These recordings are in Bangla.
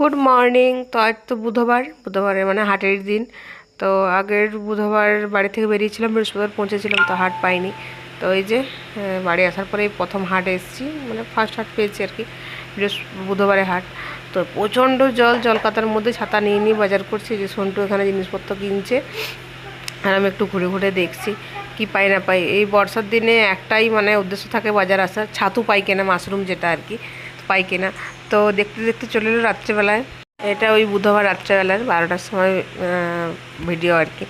গুড মর্নিং তো আজ তো বুধবার বুধবারে মানে হাটের দিন। তো আগের বুধবার বাড়ি থেকে বেরিয়েছিলাম, বৃহস্পতিবার পৌঁছেছিলাম, তো হাট পাইনি। তো এই যে বাড়ি আসার পরে প্রথম হাট এসেছি মানে ফার্স্ট হাট পেয়েছি আর কি বুধবারে হাট। তো প্রচণ্ড জল জলকাতার মধ্যে ছাতা নিয়ে নিয়ে বাজার করছি, যে সন্টু এখানে জিনিসপত্র কিনছে, আর আমি একটু ঘুরে ঘুরে দেখছি, কি পাই না পাই। এই বর্ষার দিনে একটাই মানে উদ্দেশ্য থাকে বাজার আসার, ছাতু পাই কেনা মাশরুম যেটা আর কি পাই কেনা তো দেখতে দেখতে চলে এলো রাত্রেবেলায়। এটা ওই বুধবার রাত্রেবেলার বারোটার সময় ভিডিও আর কি।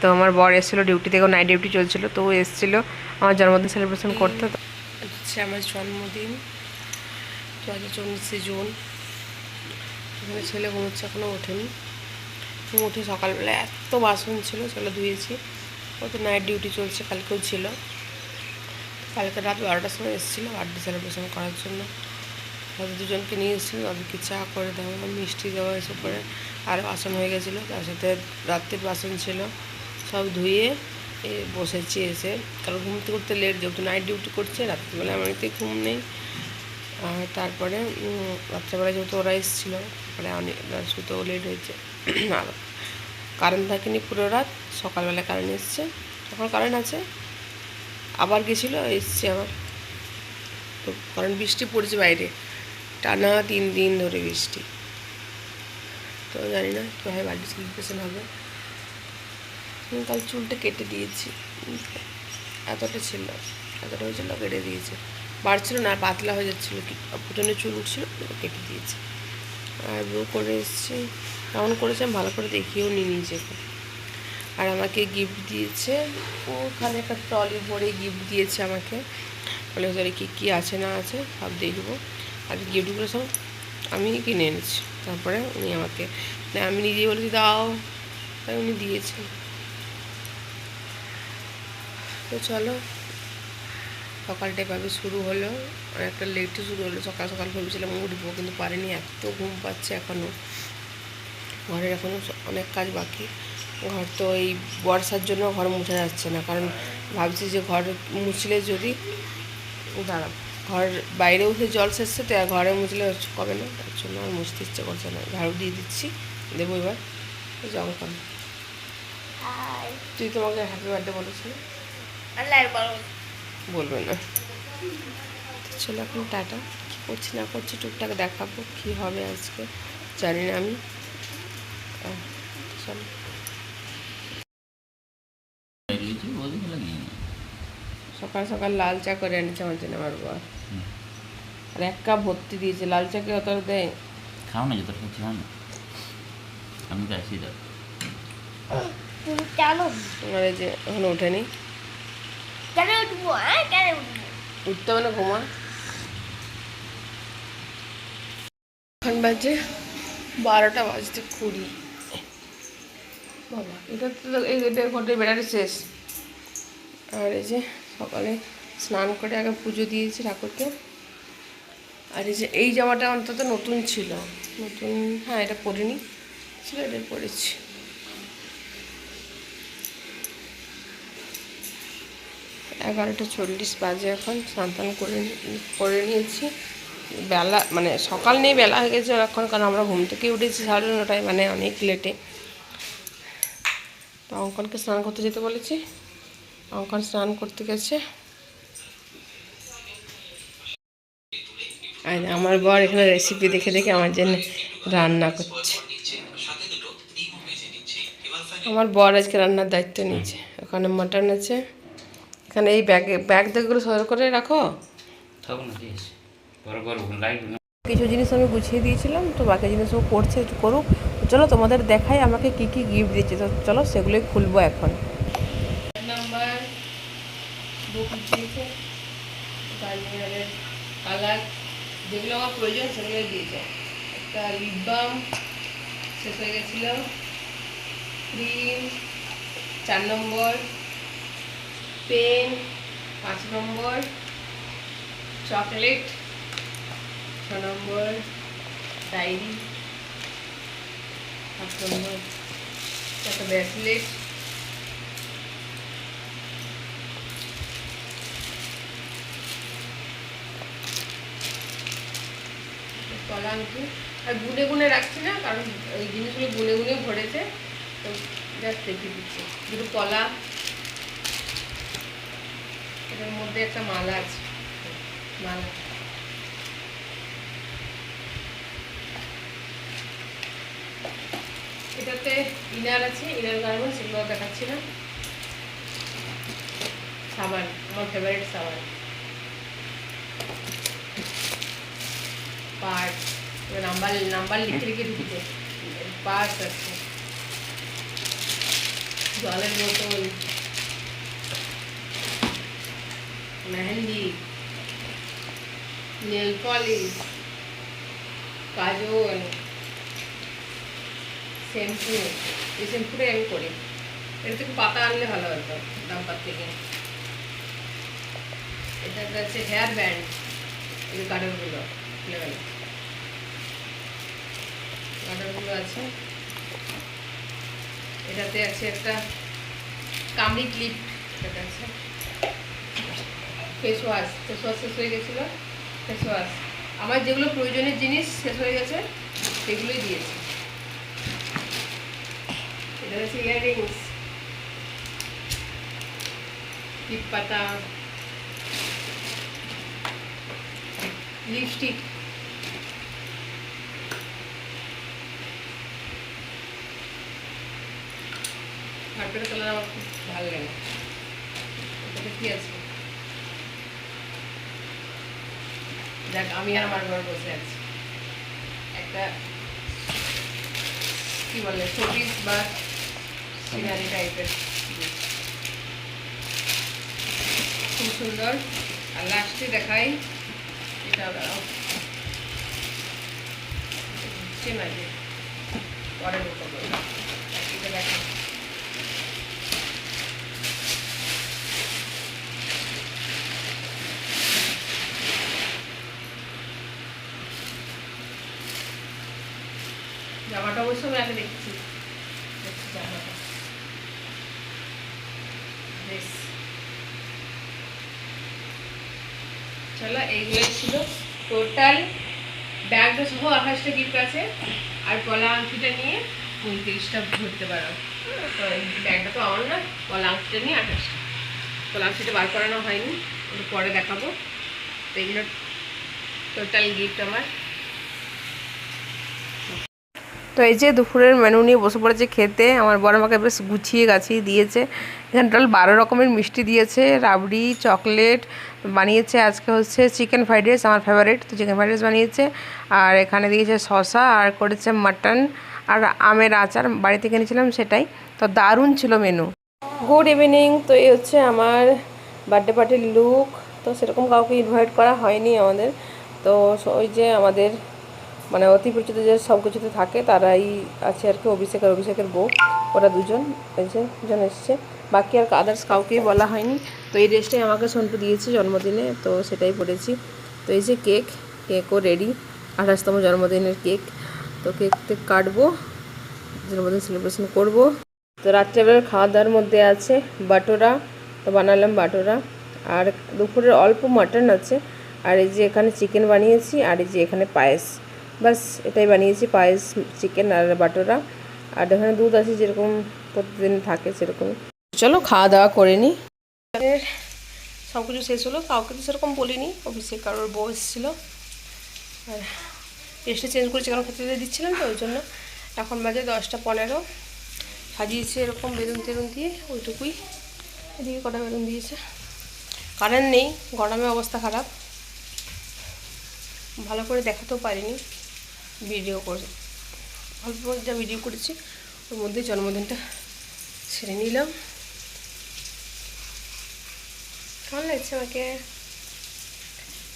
তো আমার বর এসেছিল ডিউটি থেকে নাইট ডিউটি চলছিল, তো ও এসেছিল আমার জন্মদিন সেলিব্রেশন করতে। হচ্ছে আমার জন্মদিন, দু হাজার চব্বিশে জুন। এখানে ছেলে ঘুমোচ্ছে এখনও ওঠেনি। উঠে সকালবেলা এত বাসন ছিল, সেগুলো ধুয়েছি। ও তো নাইট ডিউটি চলছে, কালকেও ছিল। কালকে রাত বারোটার সময় এসেছিল বার্থডে সেলিব্রেশন করার জন্য। তাদের দুজনকে নিয়ে এসেছিল তাদেরকে চা করে দেওয়া মিষ্টি দেওয়া এসব করে আর বাসন হয়ে গেছিল, তার সাথে রাত্রির বাসন ছিল। সব ধুয়ে এ বসেছি এসে। কারণ ঘুমতে করতে লেট যেহেতু নাইট ডিউটি করছে, রাত্রিবেলা আমার এতে ঘুম নেই। আর তারপরে রাত্রেবেলা যেহেতু ওরা এসেছিল, তারপরে অনেক শুতেও লেট হয়েছে। আর কারেন্ট থাকেনি পুরো রাত, সকালবেলা কারেন্ট এসছে। এখন কারেন্ট আছে, আবার গেছিল, এসছে আবার। তো কারণ বৃষ্টি পড়ছে বাইরে। টানা তিন দিন ধরে বৃষ্টি। তো জানি না কীভাবে বার্থডে সেলিব্রেশন হবে। কাল চুলটা কেটে দিয়েছি। এতটা ছিল, এতটা হয়েছিল কেটে দিয়েছে। বাড়ছিল না, পাতলা হয়ে যাচ্ছিল। পুটনের চুল উঠছিল কেটে দিয়েছে। আর ব্রো করে এসেছি। কেমন করেছে আমি ভালো করে দেখিয়েও নি নিজেকে। আর আমাকে গিফট দিয়েছে। ওখানে একটা ট্রলি ভরে গিফট দিয়েছে আমাকে। বলে কী কী আছে না আছে, সব দেখব। আর গিফটগুলো সব আমি কিনে এনেছি। তারপরে উনি আমাকে আমি নিজেই বলেছি, দাও। তাই উনি দিয়েছে। তো চলো সকালটা এভাবে শুরু হলো, অনেকটা লেটে শুরু হলো, সকাল সকাল ভেবেছিলাম উঠবো, কিন্তু পারিনি, এত ঘুম পাচ্ছে এখনও ঘরের এখনও অনেক কাজ বাকি। ঘর তো এই বর্ষার জন্য ঘর মুছা যাচ্ছে না, কারণ ভাবছি যে ঘর মুছলে যদি দাঁড়া ঘর বাইরে উঠে জল সেচছে তো আর ঘরে মুছলে কবে না? তার জন্য আর মুছতে ইচ্ছে করছে না। ঝাড়ু দিয়ে দিচ্ছি দেবো এবার। জল কম। তুই তোমাকে হ্যাপি বার্থডে বলেছিলি। বলবে না। চলো এখন টাটা। কী করছি না করছি টুকটাক দেখাবো কী হবে আজকে জানি না আমি। চলো। সকাল সকাল লাল চা করে এনেছে আমার জন্য আমার বর আর এক কাপ ভর্তি দিয়েছে লাল চা কে অত দেয়? খাও না যতটা খাচ্ছি খাও না। আমি তো আসি দাও কেন? আর যে এখনও ওঠেনি। কেন উঠবো হ্যাঁ? কেন উঠবো? উঠতে মানে ঘুমা। এখন বাজে বারোটা বাজতে কুড়ি। বাবা এটা তো এই দেড় ঘন্টায় ব্যাটারি শেষ। আর এই যে সকালে স্নান করে আগে পুজো দিয়েছি ঠাকুরকে। আর এই যে, এই জামাটা অন্তত নতুন ছিল। নতুন হ্যাঁ এটা পরিনি, ছিল, এটা পরেছি। এগারোটা চল্লিশ বাজে এখন, স্নান করে নি- করে নিয়েছি। বেলা মানে সকাল নেই বেলা হয়ে গেছে এখন, কারণ আমরা ঘুম থেকে উঠেছি সাড়ে নটায় মানে অনেক লেটে তো অঙ্কনকে স্নান করতে যেতে বলেছি। অঙ্কন স্নান করতে গেছে। আর আমার বর এখানে রেসিপি দেখে দেখে আমার জন্য রান্না করছে। আমার বর আজকে রান্নার দায়িত্ব নিয়েছে। ওখানে মাটন আছে। এখানে এই ব্যাগে ব্যাগ দেখগুলো সর করে রাখো। কিছু জিনিস আমি গুছিয়ে দিয়েছিলাম তো বাকি জিনিসও করছে একটু করুক। চলো তোমাদের দেখাই আমাকে কি কি গিফট দিচ্ছে। তো চলো সেগুলোই খুলবো এখন। বুক দিয়েছে কালার যেগুলো আমার প্রয়োজন সেগুলো দিয়েছে একটা লিপ বাম শেষ হয়ে গেছিল ক্রিম চার নম্বর পেন পাঁচ নম্বর চকলেট ছ নম্বর ডায়েরি সাত নম্বর একটা ব্রেসলেট কলা আংটি। আর গুনে গুনে রাখছি না, কারণ ওই জিনিসগুলো গুনে গুনে ভরেছে। তো জাস্ট রেখে দিচ্ছি। দুটো কলা। এটার মধ্যে একটা মালা আছে। মালা। এটাতে ইনার আছে, ইনার গার্মেন্টস সেগুলো দেখাচ্ছি না। সাবান, আমার ফেভারিট সাবান। পার্ট নাম্বার নাম্বার লিখে লিখে ঢুকছে পার্ট আছে। জলের বোতল। মেহেন্দি। Nail polish. কাজল। শ্যাম্পু। এই শ্যাম্পুটাই আমি করি। এর থেকে পাতা আনলে ভালো হতো, দামপার থেকে। এটা আছে হেয়ার ব্যান্ড এই যে গার্ডারগুলো খুলে আছে। এটাতে আছে একটা কামড়ি ক্লিপ, এটাতে আছে। ফেস ওয়াশ ফেস ওয়াশ শেষ হয়ে গেছিল, ফেস ওয়াশ। আমার যেগুলো প্রয়োজনীয় জিনিস শেষ হয়ে গেছে, সেগুলোই দিয়েছি। এটা হচ্ছে ইয়াররিংস। টিপ পাতা। লিপস্টিক। কার্পেটের কালার আমার খুব ভালো লাগে। এটাতে কি আছে আমি আর আমার ঘর বসে আছি। একটা বলে, শোপিস বা সিনারি টাইপের খুব সুন্দর। আর লাস্টে দেখাই, এটা যে, পরে আমি আগে দেখছি। চলো, এইগুলোই ছিল। টোটাল ব্যাগটা সহ আঠাশটা গিফট আছে। আর কলা আংটিটা নিয়ে উনত্রিশটা ধরতে পারো। তো ব্যাগটা তো আমার না, কলা আংটিটা নিয়ে আঠাশটা। কলা আংটিটা বার করানো হয়নি, ওটা পরে দেখাবো। তো এগুলো টোটাল গিফট আমার। তো এই যে দুপুরের মেনু নিয়ে বসে পড়েছে খেতে, আমার বড় মাকে বেশ গুছিয়ে গাছিয়ে দিয়েছে। এখানে টোটাল বারো রকমের মিষ্টি দিয়েছে, রাবড়ি চকলেট বানিয়েছে আজকে হচ্ছে চিকেন ফ্রাইড রাইস আমার ফেভারিট তো চিকেন ফ্রাইড রাইস বানিয়েছে। আর এখানে দিয়েছে শসা, আর করেছে মাটন আর আমের আচার, বাড়ি থেকে সেটাই। তো দারুণ ছিল মেনু গুড ইভিনিং তো এই হচ্ছে আমার বার্থডে পার্টির লুক তো সেরকম কাউকে ইনভাইট করা হয়নি আমাদের। তো ওই যে আমাদের মানে অতি পরিচিত যে সব কিছুতে থাকে, তারাই আছে আর কি অভিষেক আর অভিষেকের বউ। ওরা দুজন যে দুজন এসছে। বাকি আর আদার্স কাউকেই বলা হয়নি। তো এই ড্রেসটাই আমাকে সন্টু দিয়েছে জন্মদিনে, তো সেটাই পরেছি। তো এই যে কেক কেকও রেডি আঠাশতম জন্মদিনের কেক তো কেক টেক কাটবো, জন্মদিন সেলিব্রেশন করব। তো রাত্রেবেলার খাওয়া দাওয়ার মধ্যে আছে বাটোরা, তো বানালাম বাটোরা। আর দুপুরের অল্প মাটন আছে। আর এই যে এখানে চিকেন বানিয়েছি, আর এই যে এখানে পায়েস। বাস এটাই বানিয়েছি, পায়েস চিকেন আর বাটোরা। আর এখানে দুধ আছে যেরকম প্রতিদিন থাকে সেরকম। চলো খাওয়া দাওয়া করে নিই সব কিছু শেষ হলো, কাউকে তো সেরকম বলিনি। অফিসে কারোর বউ এসেছিল। আর টেস্টে চেঞ্জ করেছি, কারণ খেতে দিচ্ছিলাম তো, ওই জন্য। এখন বাজে দশটা পনেরো। সাজিয়েছে এরকম বেলুন টেলুন দিয়ে, ওইটুকুই। এদিকে কটা বেলুন দিয়েছে। কারেন্ট নেই গরমে অবস্থা খারাপ। ভালো করে দেখাতেও পারিনি। ভিডিও করে অল্প যা ভিডিও করেছি, ওর মধ্যে জন্মদিনটা ছেড়ে নিলাম। কেমন লাগছে আমাকে?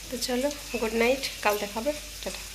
তো চলো গুড নাইট কাল দেখাবে, টাটা।